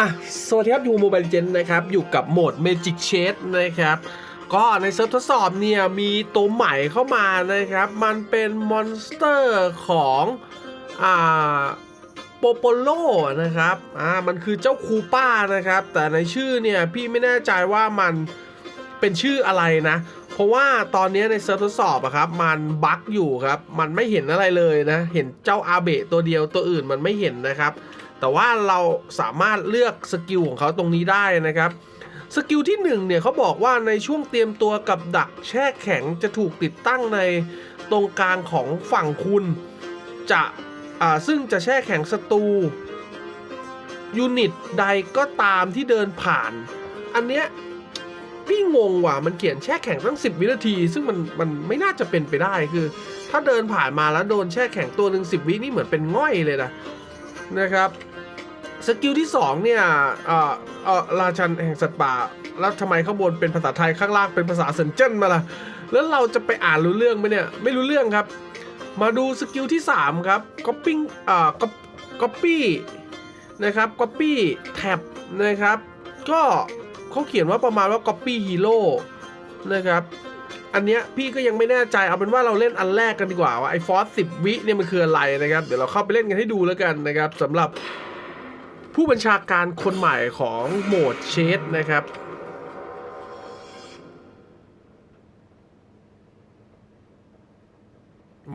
อะสวัสดีครับ อยู่โมบายเจนนะครับ อยู่กับโหมด Magic Shade นะครับ ก็ในเซิร์ฟทดสอบเนี่ย มีตัวใหม่เข้ามานะครับ มันเป็นมอนสเตอร์ของอ่าโปโปโลนะครับ อ่า มันคือเจ้าคูป้านะครับ แต่ในชื่อเนี่ย พี่ไม่แน่ใจว่ามันเป็นชื่ออะไรนะ เพราะว่าตอนนี้ในเซิร์ฟทดสอบอะครับ มันบั๊กอยู่ครับ มันไม่เห็นอะไรเลยนะ เห็นเจ้าอาเบะตัวเดียวตัวอื่นมันไม่เห็นนะครับ แต่ว่าเราสามารถเลือกสกิลของเขาตรงนี้ได้นะครับสกิลที่1เนี่ยเขาบอกว่าในช่วงเตรียมตัวกับดักแช่แข็งจะถูกติดตั้งในตรงกลางของฝั่งคุณ จะอ่าซึ่งจะแช่แข็งศัตรูยูนิตใดก็ตามที่เดินผ่าน อันเนี้ยพี่งงว่ะมันเขียนแช่แข็งตั้ง 10 วินาที ซึ่งมันมันไม่น่าจะเป็นไปได้คือ ถ้าเดินผ่านมาแล้วโดนแช่แข็งตัวหนึ่ง10 วินี่เหมือนเป็นง่อยเลยนะนะครับ สกิลที่2เนี่ยเออราชันแห่งสัตว์ป่า แล้วทำไมข้างบนเป็นภาษาไทยข้างล่างเป็นภาษาเซนเจนมาล่ะ แล้วเราจะไปอ่านรู้เรื่องไหมเนี่ย ไม่รู้เรื่องครับ มาดูสกิลที่ 3 ครับ copying อ่า copy นะครับ copy tab นะครับ ก็เขาเขียนว่าประมาณว่า copy hero นะครับอันเนี้ยพี่ก็ยังไม่แน่ใจเอาเป็นว่าเราเล่นอันแรกกันดีกว่าว่าไอ้ฟอสสิบวิเนี่ยมันคืออะไรนะครับ เดี๋ยวเราเข้าไปเล่นกันให้ดูแล้วกันนะครับสำหรับ ผู้บัญชาการคนใหม่ของโหมดเชดนะครับ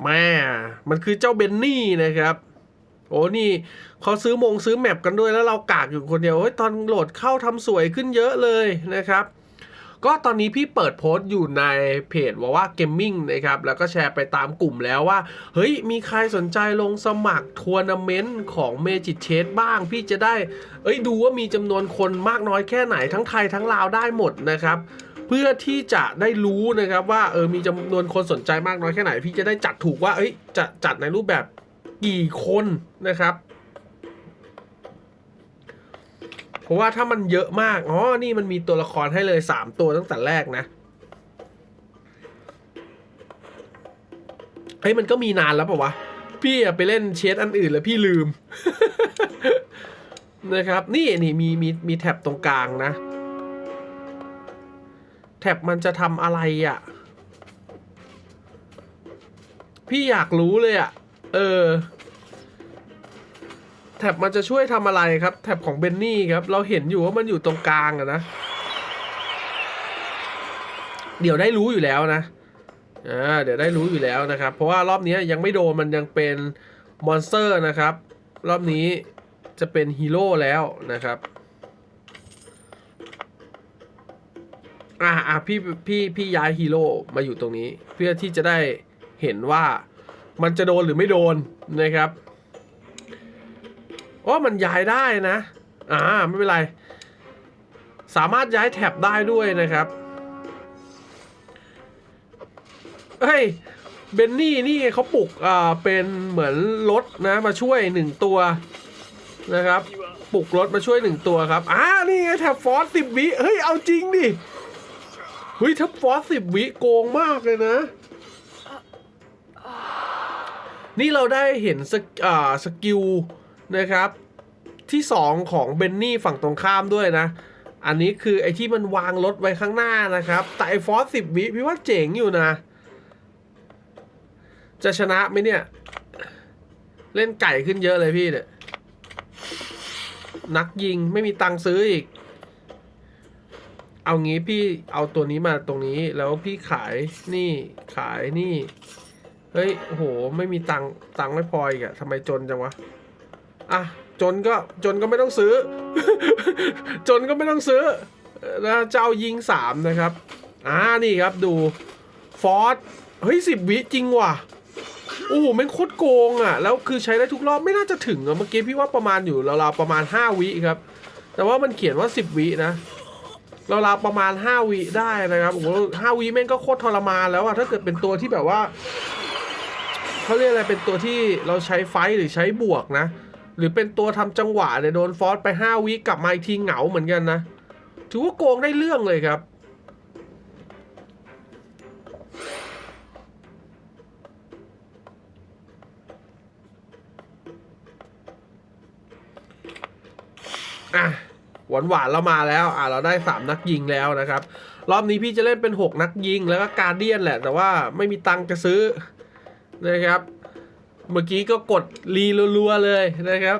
แม่ มันคือเจ้าเบนนี่นะครับโอ้นี่เขาซื้อมงซื้อแมปกันด้วยแล้วเรากากอยู่คนเดียวเฮ้ยตอนโหลดเข้าทำสวยขึ้นเยอะเลยนะครับ ก็ตอนนี้พี่เปิดโพสต์อยู่ในเพจว่าว่าเกมมิ่งนะครับ แล้วก็แชร์ไปตามกลุ่มแล้วว่า เฮ้ย มีใครสนใจลงสมัครทัวร์นาเมนต์ของเมจิเชดบ้าง พี่จะได้ เอ้ย ดูว่ามีจำนวนคนมากน้อยแค่ไหนทั้งไทยทั้งลาวได้หมดนะครับเพื่อที่จะได้รู้นะครับว่าเออมีจำนวนคนสนใจมากน้อยแค่ไหน พี่จะได้จัดถูกว่าเอ้ยจะจัดในรูปแบบกี่คนนะครับ เพราะว่าถ้ามันเยอะมากอ๋อนี่มันมีตัวละครให้เลย3ตัวตั้งแต่แรกนะเฮ้ยมันก็มีนานแล้วป่าวะพี่ไปเล่นเชดอันอื่นแล้วพี่ลืม นะครับ นี่นี่มีมีมีแท็บตรงกลางนะ แท็บมันจะทำอะไรอะ่ะ พี่อยากรู้เลยอะ่ะ เออ แท็บมันจะช่วยทำอะไรครับ แท็บของเบนนี่ครับ เราเห็นอยู่ว่ามันอยู่ตรงกลางอะนะ เดี๋ยวได้รู้อยู่แล้วนะอ่าเดี๋ยวได้รู้อยู่แล้วนะครับ เพราะว่ารอบนี้ยังไม่โดนมันยังเป็นมอนสเตอร์นะครับ รอบนี้จะเป็นฮีโร่แล้วนะครับอ่าอ่าพี่พี่พี่ย้ายฮีโร่มาอยู่ตรงนี้ เพื่อที่จะได้เห็นว่ามันจะโดนหรือไม่โดนนะครับ ว่ามันย้ายได้นะ อ่า ไม่เป็นไร สามารถย้ายแท็บได้ด้วยนะครับเฮ้ย เบนนี่นี่เขาปลุกอ่าเป็นเหมือนรถนะมาช่วยหนึ่งตัวนะครับ ปลุกรถมาช่วยหนึ่งตัวครับ อ่า นี่ไงแท็บฟอสสิบวิ เฮ้ย เอาจริงดิ เฮ้ยแท็บฟอสสิบวิโกงมากเลยนะ นี่เราได้เห็นสกอ่าสกิล นะครับ ที่ 2 ของเบนนี่ฝั่งตรงข้ามด้วยนะ อันนี้คือไอ้ที่มันวางรถไว้ข้างหน้านะครับ แต่ไอ้ฟอสสิบวิพี่ว่าเจ๋งอยู่นะ จะชนะไหมเนี่ย เล่นไก่ขึ้นเยอะเลยพี่เนี่ยนักยิงไม่มีตังค์ซื้ออีก เอางี้พี่เอาตัวนี้มาตรงนี้แล้วพี่ขายนี่ขายนี่ เฮ้ยโอ้โหไม่มีตังค์ตังค์ไม่พออีกอะทำไมจนจังวะ อะจนก็จนก็ไม่ต้องซื้อ จนก็ไม่ต้องซื้อนะเจ้ายิงสามนะครับ อ่านี่ครับดูฟอสเฮ้ยสิบวิจริงว่ะโอ้โหแม่งโคตรโกงอะ แล้วคือใช้ได้ทุกรอบไม่น่าจะถึงอะเมื่อกี้พี่ว่าประมาณอยู่ราวๆประมาณ 5 วิครับ แต่ว่ามันเขียนว่า 10 วินะราวๆประมาณ 5 วิได้นะครับโอ้โหห้าวิแม่งก็โคตรทรมานแล้วอะถ้าเกิดเป็นตัวที่แบบว่าเขาเรียกอะไรเป็นตัวที่เราใช้ไฟหรือใช้บวกนะ หรือเป็นตัวทำจังหวะเนี่ยโดนฟอสไป 5 วิกลับมาอีกทีเหงาเหมือนกันนะ ถือว่าโกงได้เรื่องเลยครับ อะหวานหวานๆเรามาแล้ว อ่าเราได้สามนักยิงแล้วนะครับ รอบนี้พี่จะเล่นเป็นหกนักยิงแล้วก็การเดียนแหละ แต่ว่าไม่มีตังค์จะซื้อนะครับ เมื่อกี้ก็กดรีรัวๆเลยนะครับ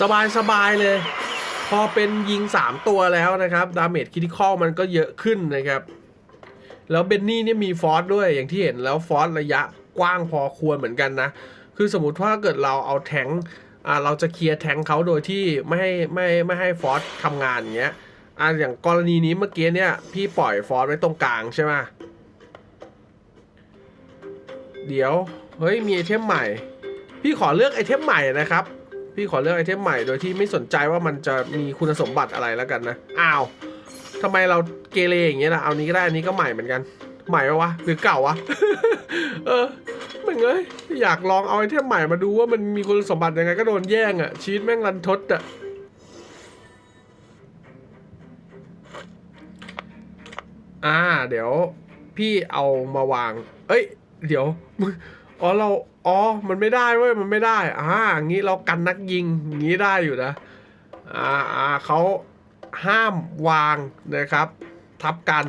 สบายสบายเลย พอเป็นยิง 3 ตัวแล้วนะครับดาเมจคิติคอลมันก็เยอะขึ้นนะครับ แล้วเบนนี่เนี่ยมีฟอสด้วยอย่างที่เห็นแล้วฟอสระยะกว้างพอควรเหมือนกันนะ คือสมมติว่าเกิดเราเอาแทงอ่าเราจะเคลียร์แทงเขาโดยที่ไม่ให้ไม่ไม่ให้ฟอสทำงานอย่างเงี้ยอ่าอย่างกรณีนี้เมื่อกี้เนี่ยพี่ปล่อยฟอสไว้ตรงกลางใช่ไหมเดี๋ยว เฮ้ยมีไอเทมใหม่ พี่ขอเลือกไอเทมใหม่นะครับ พี่ขอเลือกไอเทมใหม่โดยที่ไม่สนใจว่ามันจะมีคุณสมบัติอะไรแล้วกันนะอ้าวทำไมเราเกเรอย่างเงี้ยล่ะเอานี้ก็ได้อันนี้ก็ใหม่เหมือนกัน ใหม่ปะวะหรือเก่าวะ เออมึงเอ้ยอยากลองเอาไอเทมใหม่มาดูว่ามันมีคุณสมบัติยังไงก็โดนแย่งอะ่ะชีวิตแม่งรันทดอะ่ะอ่า เดี๋ยว พี่เอามาวาง เอ้ย เดี๋ยวมึง อ๋อเราอ๋อมันไม่ได้เว้ยมันไม่ได้อ่าอย่างงี้เรากันนักยิงอย่างงี้ได้อยู่นะอ่าอ่าเขาห้ามวางนะครับ ทับกัน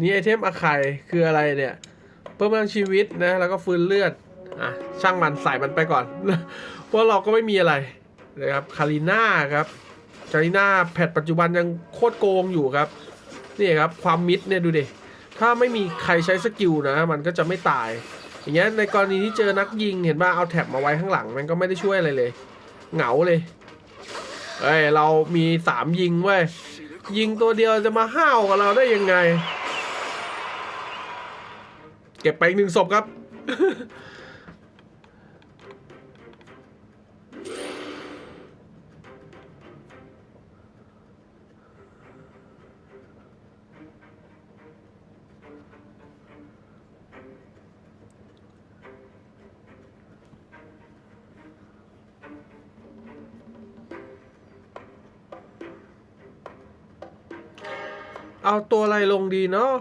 นี่ไอเทมอะไข่คืออะไรเนี่ยเพิ่มพลังชีวิตนะแล้วก็ฟื้นเลือดอะช่างมันใส่มันไปก่อนเพราะเราก็ไม่มีอะไรนะครับคาริน่าครับคาริน่าแพทปัจจุบันยังโคตรโกงอยู่ครับนี่ครับความมิดเนี่ยดูดิถ้าไม่มีใครใช้สกิลนะมันก็จะไม่ตาย อย่างเงี้ยในกรณีที่เจอนักยิงเห็นว่าเอาแท็บมาไว้ข้างหลังมันก็ไม่ได้ช่วยอะไรเลย เหงาเลยเอ้ยเรามีสามยิงเว้ยยิงตัวเดียวจะมาห้าวกับเราได้ยังไง เก็บไปหนึ่งศพครับ เอาตัวอะไรลงดีเนาะ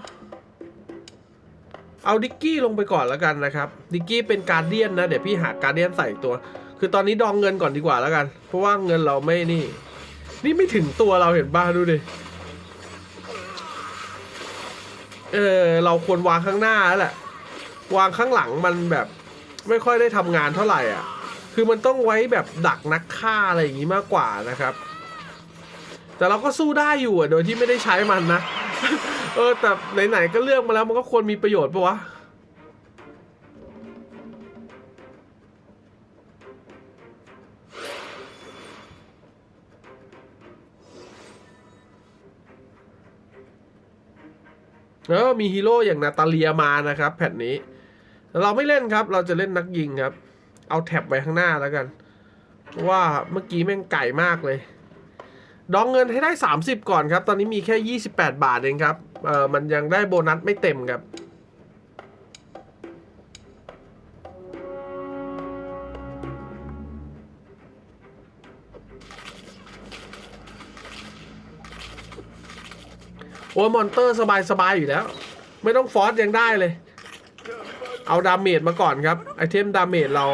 เอาดิกกี้ลงไปก่อนแล้วกันนะครับ ดิกกี้เป็นการเดียนนะ เดี๋ยวพี่หาการเดียนใส่ตัว คือตอนนี้ดองเงินก่อนดีกว่าแล้วกัน เพราะว่าเงินเราไม่นี่ นี่ไม่ถึงตัวเราเห็นบ้าดูดิ เออเราควรวางข้างหน้าแล้วแหละ วางข้างหลังมันแบบไม่ค่อยได้ทำงานเท่าไหร่อะ คือมันต้องไว้แบบดักนักฆ่าอะไรอย่างนี้มากกว่านะครับ แต่เราก็สู้ได้อยู่อะ โดยที่ไม่ได้ใช้มันนะ เออแต่ไหนๆก็เลือกมาแล้วมันก็ควรมีประโยชน์ปะวะเออมีฮีโร่อย่างนาตาเลียมานะครับ แผ่นนี้ เราไม่เล่นครับ เราจะเล่นนักยิงครับ เอาแท็บไว้ข้างหน้าแล้วกัน ว่าเมื่อกี้แม่งไก่มากเลย ดองเงินให้ได้ 30 ก่อนครับ ตอนนี้มีแค่ 28 บาทเองครับ เออมันยังได้โบนัสไม่เต็มครับ โอ้ยมอนเตอร์สบายๆอยู่แล้ว ไม่ต้องฟอสยังได้เลย เอาดาเมจมาก่อนครับ ไอเทมดาเมจเรา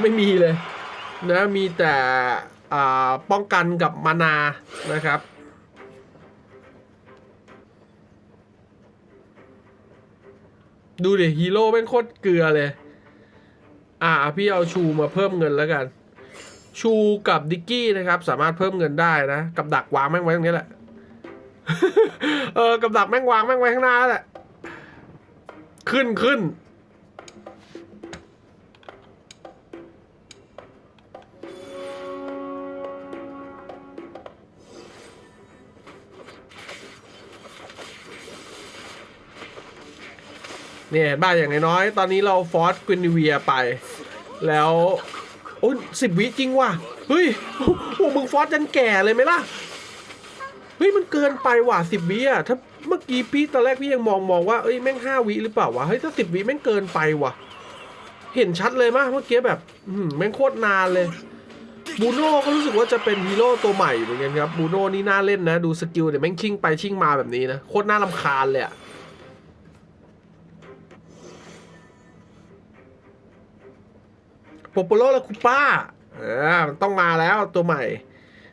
ไม่มีเลย นะมีแต่ ป้องกันกับมานานะครับดูดิฮีโร่เป็นโคตรเกลือเลย อ่าพี่เอาชูมาเพิ่มเงินแล้วกัน ชูกับดิกกี้นะครับ สามารถเพิ่มเงินได้นะ กับดักวางแม่งไว้ตรงนี้แหละ เออกับดักแม่งวางแม่งไว้ข้างหน้าแล้วแหละ ขึ้นขึ้น เนี่ยเห็นบ้าอย่างน้อยๆตอนนี้เราฟอร์สกวินเวียไป แล้วโอ้ยสิบวิจริงว่ะ เฮ้ย โอ้มึงฟอร์สจนแก่เลยไหมล่ะ เฮ้ย มันเกินไปว่ะสิบวิอะถ้าเมื่อกี้พี่ตอนแรกพี่ยังมองมองว่าเอ้ยแม่งห้าวิหรือเปล่าวะเฮ้ยถ้าสิบวิแม่งเกินไปว่ะ เห็นชัดเลยมากเมื่อกี้แบบแม่งโคตรนานเลยบูโน่ก็รู้สึกว่าจะเป็นฮีโร่ตัวใหม่เหมือนกันครับบูโน่นี่น่าเล่นนะ ดูสกิลเดี๋ยแม่งชิ่งไปชิ่งมาแบบนี้นะโคตรน่ารำคาญเลยอะ โปโปโลและคูป้าอ่ามันต้องมาแล้วตัวใหม่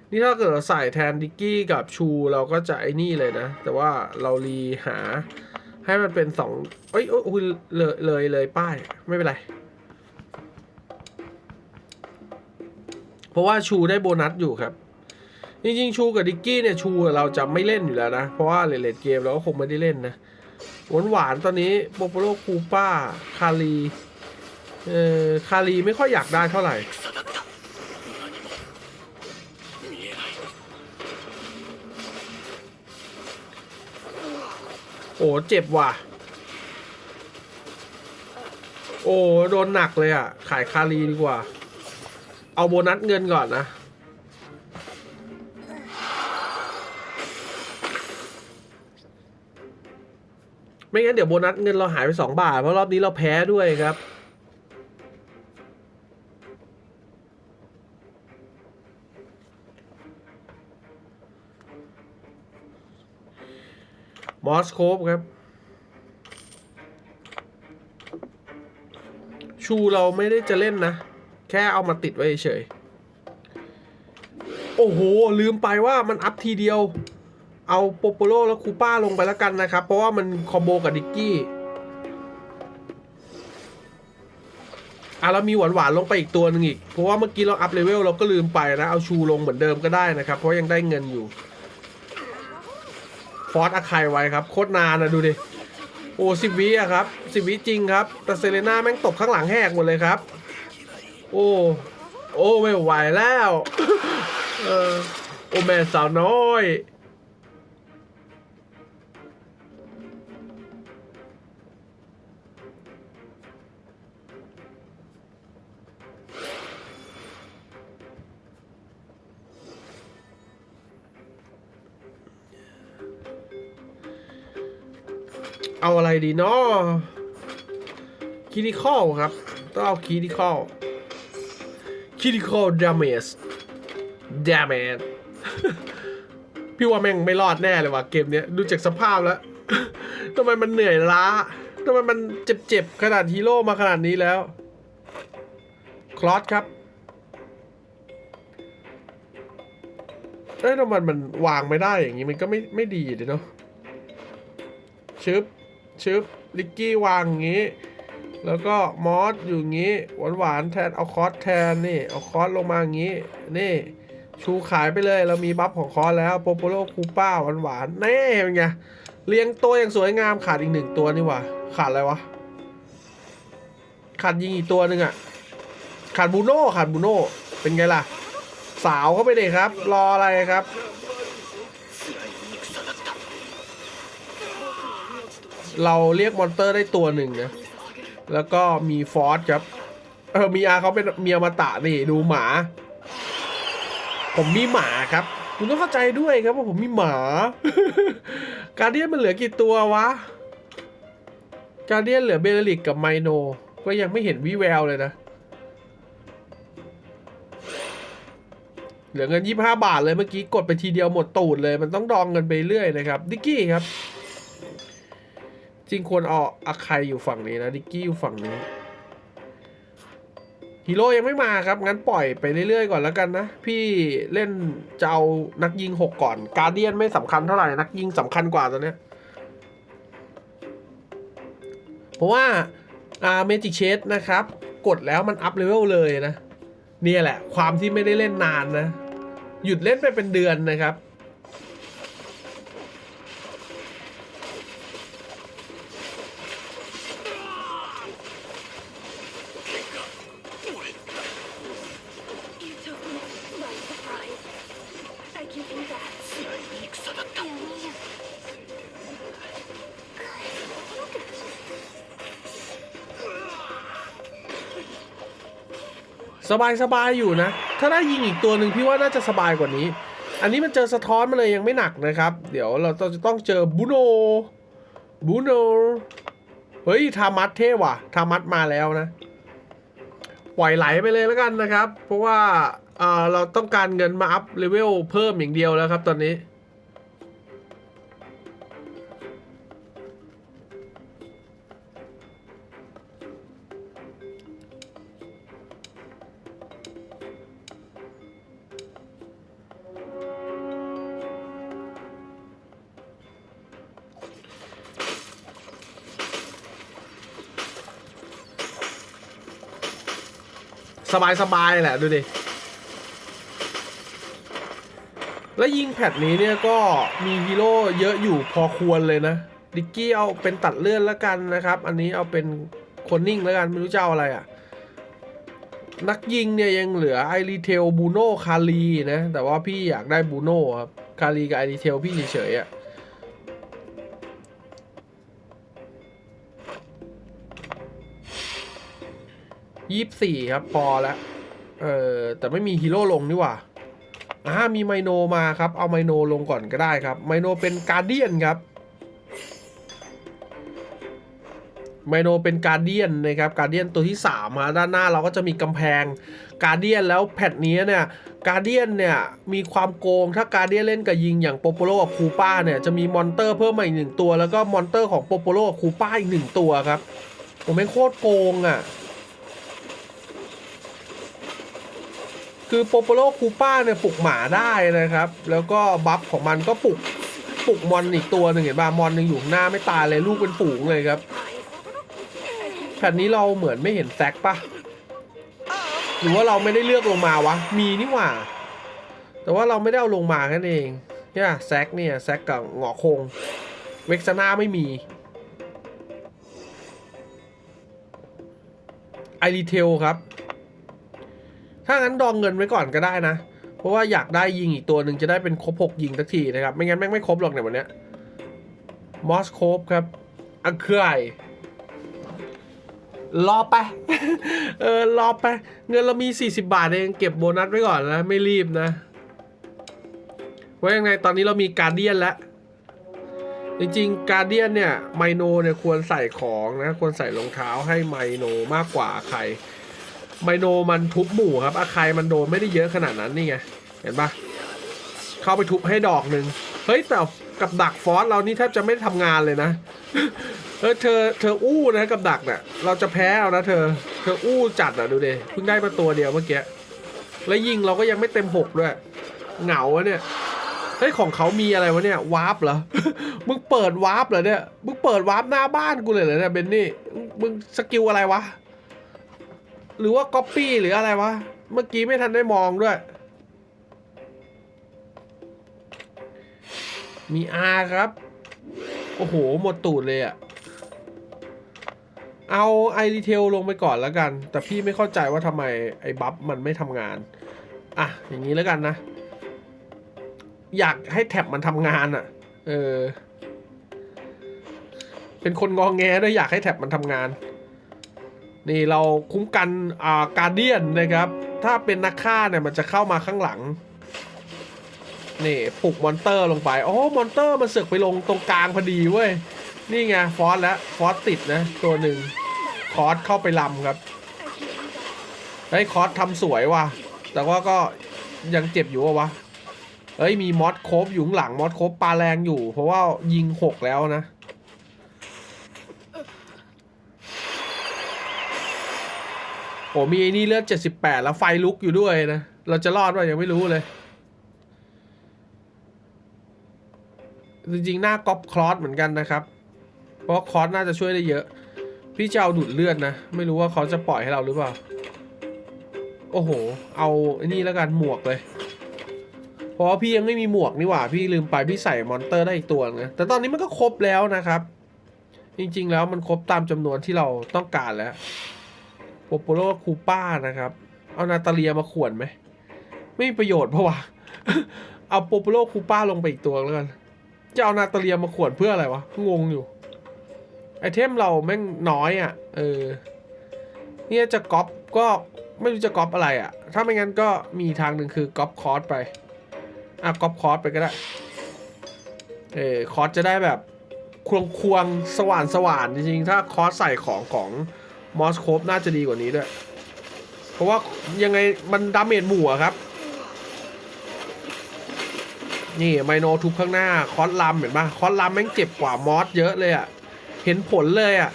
นี่ถ้าเกิดเราใส่แทนดิกกี้กับชูเราก็จะไอ้นี่เลยนะ แต่ว่าเรารีหาให้มันเป็นสองเอ้ยโอ้ยเลยเลยเลยป้ายไม่เป็นไร เพราะว่าชูได้โบนัสอยู่ครับ จริงๆ ชูกับดิกกี้เนี่ยชูเราจะไม่เล่นอยู่แล้วนะ เพราะว่าเลเลดเกมเราก็คงไม่ได้เล่นนะหวานหวานตอนนี้โปโปโลคูป้าคารี เออคารีไม่ค่อยอยากได้เท่าไหร่ โอ้โเจ็บว่ะ โอ้โดนหนักเลยอะ ขายคารีดีกว่า เอาโบนัสเงินก่อนนะไม่งั้นเดี๋ยวโบนัสเงินเราหายไปสองบาท เพราะรอบนี้เราแพ้ด้วยครับ มอสโคปครับ ชูเราไม่ได้จะเล่นนะ แค่เอามาติดไว้เฉย โอ้โห ลืมไปว่ามันอัพทีเดียว เอาโปโปโลและคูป้าลงไปแล้วกันนะครับ เพราะว่ามันคอมโบกับดิกกี้อะเรามีหวานหวานๆลงไปอีกตัวหนึ่งอีก เพราะว่าเมื่อกี้เราอัพเลเวลเราก็ลืมไปนะ เอาชูลงเหมือนเดิมก็ได้นะครับ เพราะยังได้เงินอยู่ ฟอสอาคายไว้ครับ โคตรนานนะดูดิ โอ้สิบวิอะครับสิบวิจริงครับ แต่เซเลน่าแม่งตบข้างหลังแหกหมดเลยครับ โอ้ โอ้ ไม่ไหวแล้ว เออ โอแม่สาวน้อย เอาอะไรดีเนาะคิดิคอลครับ ต้องเอาคิดิคอลคิดิคอลดาเมจดาเมจพี่ว่าแม่งไม่รอดแน่เลยว่ะเกมเนี้ยดูจากสภาพแล้วทำไมมันเหนื่อยล้าทำไมมันเจ็บๆขนาดฮีโร่มาขนาดนี้แล้ว คลอสครับเอ้ยทำไมมันวางไม่ได้อย่างนี้มันก็ไม่ไม่ดีเดี๋ยเนาะชึบ ชึบลิกกี้วางอย่างงี้ แล้วก็มอสอยู่อย่างงี้ หวานหวานแทนเอาคอสแทนนี่เอาคอสลงมาอย่างงี้ นี่ ชูขายไปเลยเรามีบัฟของคอสแล้วโปโปโลคูป้าหวานหวานแน่เป็นไงเรียงตัวอย่างสวยงามขาดอีกหนึ่งตัวนี่หว่าขาดอะไรวะขาดยิงอีกตัวหนึ่งอะขาดบูโน่ขาดบูโน่เป็นไงล่ะ สาวเข้าไปเลยครับ รออะไรครับ เราเรียกมอนเตอร์ได้ตัวหนึ่งนะ แล้วก็มีฟอสครับ เออ มีอาเขาเป็นเมียมาตะนี่ดูหมา ผมมีหมาครับ คุณต้องเข้าใจด้วยครับว่าผมมีหมา การเดียนมันเหลือกี่ตัววะ การเดียนเหลือเบลลิกกับไมโน ก็ยังไม่เห็นวิแววเลยนะ เหลือเงิน 25 บาทเลยเมื่อกี้กดไปทีเดียวหมดตูดเลย มันต้องดองเงินไปเรื่อยนะครับดิกกี้ครับ จริงควรเอาอาใครอยู่ฝั่งนี้นะดิกกี้อยู่ฝั่งนี้ฮีโร่ยังไม่มาครับ งั้นปล่อยไปเรื่อยๆก่อนแล้วกันนะ พี่เล่นจะเอานักยิงหกก่อน การเดียนไม่สำคัญเท่าไหร่ นักยิงสำคัญกว่าตอนนี้เพราะว่าอ่าเมจิเชสนะครับ กดแล้วมันอัพเลเวลเลยนะ เนี่ยแหละ ความที่ไม่ได้เล่นนานนะ หยุดเล่นไปเป็นเดือนนะครับ สบายสบายอยู่นะ ถ้าได้ยิงอีกตัวหนึ่งพี่ว่าน่าจะสบายกว่านี้ อันนี้มันเจอสะท้อนมาเลยยังไม่หนักนะครับ เดี๋ยวเราจะต้องเจอบูโนบูโนเฮ้ยทามัดเท่ว่ะทามัดมาแล้วนะปล่อยไหลไปเลยแล้วกันนะครับ เพราะว่าเอ่อเราต้องการเงินมาอัพเลเวลเพิ่มอย่างเดียวแล้วครับตอนนี้ สบายสบายๆแหละดูดิ แล้วยิงแพทนี้เนี่ยก็มีฮีโร่เยอะอยู่พอควรเลยนะ ดิกกี้เอาเป็นตัดเลื่อนแล้วกันนะครับ อันนี้เอาเป็นคนนิ่งแล้วกันไม่รู้จะเอาอะไรอะ่ะนักยิงเนี่ยยังเหลือไอรีเทลบูโน่คารีนะ แต่ว่าพี่อยากได้บูโน่ครับ คารีกับไอรีเทลพี่เฉยๆอะ่ะ ยี่สิบสี่ครับ พอแล้ว เออแต่ไม่มีฮีโร่ลงนี่หว่าอ่ามีไมโนมาครับ เอาไมโนลงก่อนก็ได้ครับ ไมโนเป็นการเดียนครับ ไมโนเป็นการเดียนนะครับ การเดียนตัวที่3มาด้านหน้าเราก็จะมีกำแพง การเดียนแล้วแพทนี้เนี่ย การเดียนเนี่ยมีความโกง ถ้าการเดียนเล่นกับยิงอย่างโปโปโลกับคูป้าเนี่ยจะมีมอนเตอร์เพิ่มมาอีกหนึ่งตัว แล้วก็มอนเตอร์ของโปโปโลกับคูป้าอีกหนึ่งตัวครับผมเป็นโคตรโกงอะ คือโปโปโลคูป้าเนี่ยปลุกหมาได้นะครับ แล้วก็บัฟของมันก็ปลุกปลุกมอนอีกตัวหนึ่งเห็นป่ะมอนหนึ่งอยู่หน้าไม่ตายเลยลูกเป็นฝูงเลยครับแผ่นนี้เราเหมือนไม่เห็นแซกปะหรือว่าเราไม่ได้เลือกลงมาวะ มีนี่หว่า แต่ว่าเราไม่ได้เอาลงมาแค่นั้นเองเนี่ยแซกเนี่ยแซกกับหงอคง เวกซาน่าไม่มีไอรีเทลครับ ถ้างั้นดองเงินไว้ก่อนก็ได้นะ เพราะว่าอยากได้ยิงอีกตัวหนึ่งจะได้เป็นครบหกยิงสักทีนะครับ ไม่งั้นแม่งไม่ครบหรอกในวันนี้มอสโคบครับอังเครยรอไป เออ รอไป เงินเรามี 40 บาทเองเก็บโบนัสไว้ก่อนนะ ไม่รีบนะว่ายังไงตอนนี้เรามีการเดียนแล้ว จริงๆ การเดียนเนี่ย ไมโนเนี่ยควรใส่ของนะ ควรใส่รองเท้าให้ไมโนมากกว่าใคร ไมโนมันทุบหมู่ครับอาคายมันโดนไม่ได้เยอะขนาดนั้นนี่ไง เห็นปะเข้าไปทุบให้ดอกหนึ่งเฮ้ยแต่กับดักฟอสเรานี่แทบจะไม่ทำงานเลยนะ เออเธอเธออู้นะกับดักเนี่ยเราจะแพ้เอานะเธอ เธออู้จัดอะดูดิเพิ่งได้มาตัวเดียวเมื่อกี้แล้วยิงเราก็ยังไม่เต็มหกด้วยเหงาวะเนี่ยเฮ้ยของเขามีอะไรวะเนี่ยวาร์ปเหรอ มึงเปิดวาร์ปเหรอเนี่ย มึงเปิดวาร์ปหน้าบ้านกูเลยเหรอเนี่ยเบนนี่ มึงสกิลอะไรวะ หรือว่าก๊อปปี้หรืออะไรวะ เมื่อกี้ไม่ทันได้มองด้วย มีอาครับ โอ้โห หมดตูดเลยอะเอาไอรีเทลลงไปก่อนแล้วกัน แต่พี่ไม่เข้าใจว่าทำไมไอบัฟมันไม่ทำงาน อะ อย่างนี้แล้วกันนะ อยากให้แท็บมันทำงานอะเออ เป็นคนงองแงด้วยอยากให้แท็บมันทำงาน นี่เราคุ้มกันอ่าการเดียนนะครับ ถ้าเป็นนักฆ่าเนี่ยมันจะเข้ามาข้างหลัง นี่ปลุกมอนเตอร์ลงไปอ๋อมอนเตอร์มันเสือกไปลงตรงกลางพอดีเว้ย นี่ไงฟอสแล้วฟอสติดนะ ตัวหนึ่งคอร์สเข้าไปลำครับไอ้คอร์สทำสวยว่ะ แต่ว่าก็ยังเจ็บอยู่วะวะเอ้ยมีมอสโคบอยู่ข้างหลังมอสโคบปลาแรงอยู่ เพราะว่ายิงหกแล้วนะ โอ้มีไอ้นี่เลือด78แล้วไฟลุกอยู่ด้วยนะ เราจะรอดว่ายังไม่รู้เลย จริงๆ หน้าก๊อปคลอสเหมือนกันนะครับ เพราะคลอสน่าจะช่วยได้เยอะ พี่จะเอาดูดเลือดนะ ไม่รู้ว่าเขาจะปล่อยให้เราหรือเปล่า โอ้โห เอาไอ้นี่แล้วกันหมวกเลย เพราะพี่ยังไม่มีหมวกนี่หว่า พี่ลืมไปพี่ใส่มอนเตอร์ได้อีกตัวนะแต่ตอนนี้มันก็ครบแล้วนะครับ จริงๆ แล้วมันครบตามจำนวนที่เราต้องการแล้ว โปโปโลคูป้านะครับ เอานาตาเลียมาขวนไหม ไม่มีประโยชน์เพราะว่าเอาโปโปโลคูป้าลงไปอีกตัวแล้วกัน จะเอานาตาเลียมาขวนเพื่ออะไรวะ งงอยู่ ไอเทมเราแม่งน้อยอะ่ะ เออ เนี่ยจะก๊อปก็ไม่รู้จะก๊อปอะไรอะ่ะ ถ้าไม่งั้นก็มีทางหนึ่งคือก๊อปคอร์สไป อะก๊อปคอร์สไปก็ได้ เออคอร์สจะได้แบบควงควงๆสว่านสว่านจริงๆ ถ้าคอร์สใส่ของของ มอสโคปน่าจะดีกว่านี้ด้วย เพราะว่ายังไงมันดาเมจหมู่อะครับ นี่ไมโนทุบข้างหน้า คอร์สลำเห็นปะคอร์สลำแม่งเจ็บกว่ามอสเยอะเลยอะเห็นผลเลยอะ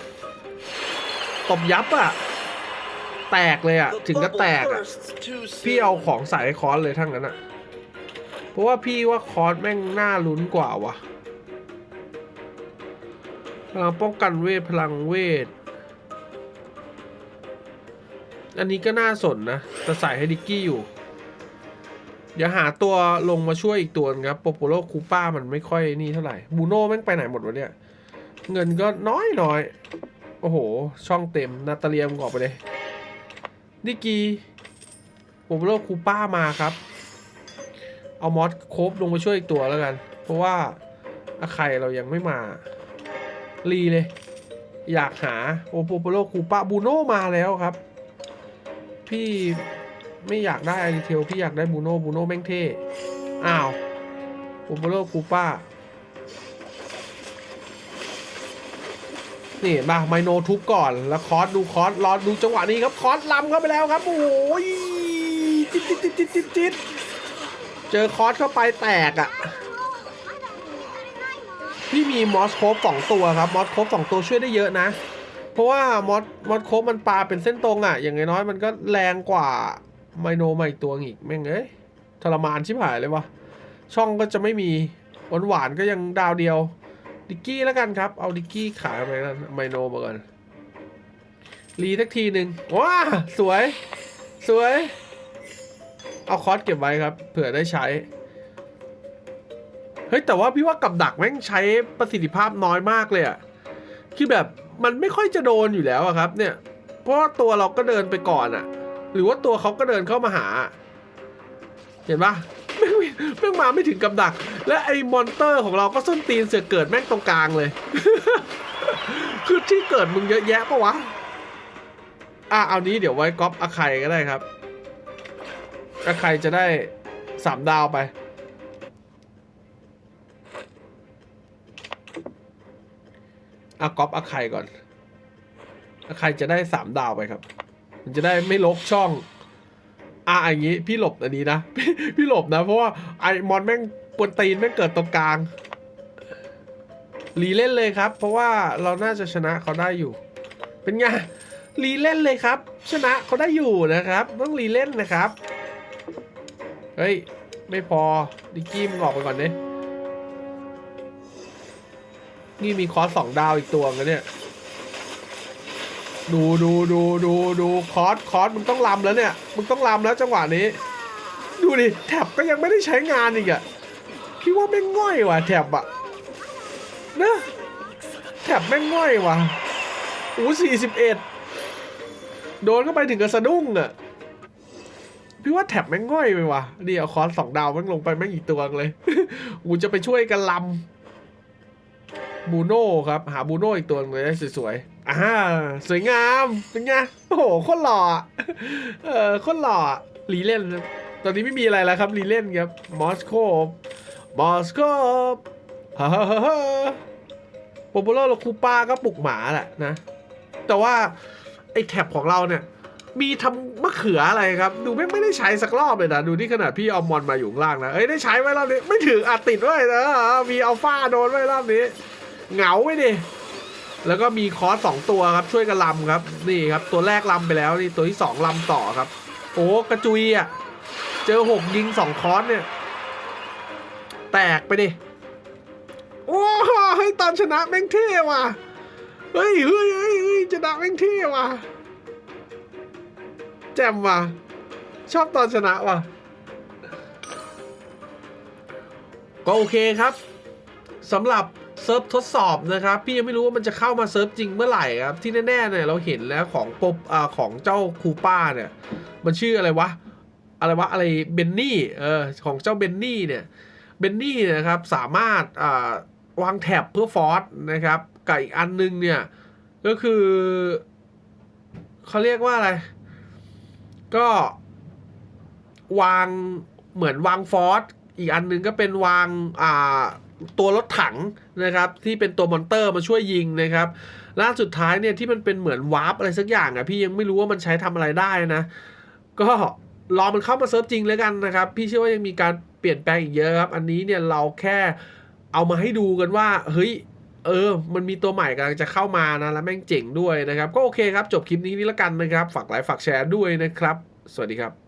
ตบยับอะแตกเลยอะถึงก็แตกอะพี่เอาของใส่ให้คอร์สเลยทั้งนั้นอะเพราะว่าพี่ว่าคอร์สแม่งน่าลุ้นกว่าวะพลังป้องกันเวท พลังเวท อันนี้ก็น่าสนนะแต่ใส่ให้ดิกกี้อยู่ เดี๋ยวหาตัวลงมาช่วยอีกตัวนึงครับโปโปโลคูป้ามันไม่ค่อยนี่เท่าไหร่บูโน่แม่งไปไหนหมดวะเนี่ย เงินก็น้อยน้อยโอ้โห ช่องเต็ม นาตาเลียมงออกไปเลยดิกกี้โปโปโลคูป้ามาครับ เอามอสโคบลงมาช่วยอีกตัวแล้วกัน เพราะว่าอาใครเรายังไม่มา รีเลย อยากหาโอโปโปโลคูป้าบูโน่มาแล้วครับ พี่ไม่อยากได้ไอดีเทลพี่อยากได้บูโน่บูโน่แม่งเท่อ้าวโอโปโลคูป้า นี่เห็นป่ะไมโนทุบก่อน แล้วคอร์สดูคอร์สรอดูจังหวะนี้ครับคอร์สลำเข้าไปแล้วครับ โอ้โหจิตจิตจิตจิตจิตเจอคอร์สเข้าไปแตกอะ่ะพี่มีมอสโคฟสองตัวครับ มอสโคฟสองตัวช่วยได้เยอะนะ เพราะว่ามอสมอสโคฟมันปลาเป็นเส้นตรงอะ่ะ อย่างน้อยมันก็แรงกว่าไมโนมาอีกตัวอีกแม่งเอ้ยทรมานชิบหายเลยวะช่องก็จะไม่มีหวานหวานก็ยังดาวเดียว ดิกกี้แล้วกันครับ เอาดิกกี้ขายไปกันไมโนมาก่อนรีสักทีหนึ่งว้าสวย สวย เอาคอสเก็บไว้ครับ เผื่อได้ใช้ เฮ้ย แต่ว่าพี่ว่ากับดักแม่งใช้ประสิทธิภาพน้อยมากเลยอะคือแบบ มันไม่ค่อยจะโดนอยู่แล้วอะครับ เนี่ย เพราะาตัวเราก็เดินไปก่อนอะหรือว่าตัวเขาก็เดินเข้ามาหา เห็นปะแม่งมาไม่ถึงกับดัก และไอ้มอนเตอร์ของเราก็ส้นตีนเสือเกิดแม่งตรงกลางเลย คือที่เกิดมึงเยอะแยะปะวะ อะเอานี้เดี๋ยวไว้ก๊อปอาไคก็ได้ครับอาไคจะได้สามดาวไป อาก๊อปอาไคก่อนอาไคจะได้สามดาวไปครับ มันจะได้ไม่ลกช่อง อะอย่างงี้ พี่หลบอันนี้นะพี่พี่หลบนะ เพราะว่าไอมอนแม่งปวนตีนแม่งเกิดตรงกลางรีเล่นเลยครับ เพราะว่าเราน่าจะชนะเขาได้อยู่ เป็นไงรีเล่นเลยครับ ชนะเขาได้อยู่นะครับ ต้องรีเล่นนะครับ เฮ้ย ไม่พอดิกี้มงออกไปก่อนเนี่ย นี่มีคอสสองดาวอีกตัวกันเนี่ย ดูดูดูดูดูคอสคอสมึงต้องลำแล้วเนี่ย มึงต้องลำแล้วจังหวะนี้ ดูดิแท็บก็ยังไม่ได้ใช้งานอีกอะพี่ว่าแม่งง่อยว่ะแท็บอะนะแท็บแม่งง่อยว่ะอู้สี่สิบเอ็ดโดนเข้าไปถึงกับสะดุ้งอะพี่ว่าแท็บแม่งง่อยไปว่ะเดี๋ยวคอสสองดาวแม่งลงไปแม่งอีกตัวเลย กูจะไปช่วยกันลำ บูโน่ครับ หาบูโน่อีกตัวหนึงเลยสวยๆอ่าสวยงามเป็นไงโอ้โหคนหล่อเออคนหล่อรีเล่นครับตอนนี้ไม่มีอะไรแล้วครับรีเล่นครับมอสโกมอสโกฮ่าฮ่าฮ่าฮ่าโปโปโลโลคูป้าก็ปลุกหมาแหละนะ แต่ว่า ไอแท็บของเราเนี่ยมีทำมะเขืออะไรครับ ดูไม่ไม่ได้ใช้สักรอบเลยนะ ดูที่ขนาดพี่เอามอนมาอยู่ล่างนะ เอ้ยได้ใช้ไว้รอบนี้ ไม่ถึงอาจติดไว้นะมีอัลฟาโดนไว้รอบนี้ เหงาไว้ดิแล้วก็มีคอร์สสองตัวครับช่วยกันลำครับ นี่ครับตัวแรกลำไปแล้วนี่ตัวที่สองลำต่อครับ โอ้กระจุยอะ เจอหกยิงสองคอร์สเนี่ย แตกไปดิโอ้เฮ้ยตอนชนะแม่งเท่ว่ะเฮ้ยเฮ้ยเฮ้ยเฮ้ยชนะแม่งเท่ว่ะแจ่มว่ะชอบตอนชนะว่ะก็โอเคครับสำหรับ เซิร์ฟทดสอบนะครับ พี่ยังไม่รู้ว่ามันจะเข้ามาเซิร์ฟจริงเมื่อไหร่ครับ ที่แน่ๆเนี่ยเราเห็นแล้วของปบอ่าของเจ้าคูป้าเนี่ย มันชื่ออะไรวะ อะไรวะอะไรเบนนี่เออของเจ้าเบนนี่เนี่ยเบนนี่นะครับสามารถอ่าวางแท็บเพื่อฟอร์สนะครับกับอีกอันนึงเนี่ย ก็คือเขาเรียกว่าอะไร ก็วางเหมือนวางฟอร์สอีกอันหนึงก็เป็นวางอ่า ตัวรถถังนะครับที่เป็นตัวมอนเตอร์มาช่วยยิงนะครับล่าสุดท้ายเนี่ยที่มันเป็นเหมือนวาร์ปอะไรสักอย่างอะพี่ยังไม่รู้ว่ามันใช้ทำอะไรได้นะ ก็รอมันเข้ามาเซิร์ฟจริงแล้วกันนะครับ พี่เชื่อว่ายังมีการเปลี่ยนแปลงอีกเยอะครับ อันนี้เนี่ยเราแค่เอามาให้ดูกันว่าเฮ้ยเออ มันมีตัวใหม่กำลังจะเข้ามานะแล้วแม่งเจ๋งด้วยนะครับ ก็โอเคครับ จบคลิปนี้นี้แล้วกันนะครับ ฝากไลค์ฝากแชร์ด้วยนะครับ สวัสดีครับ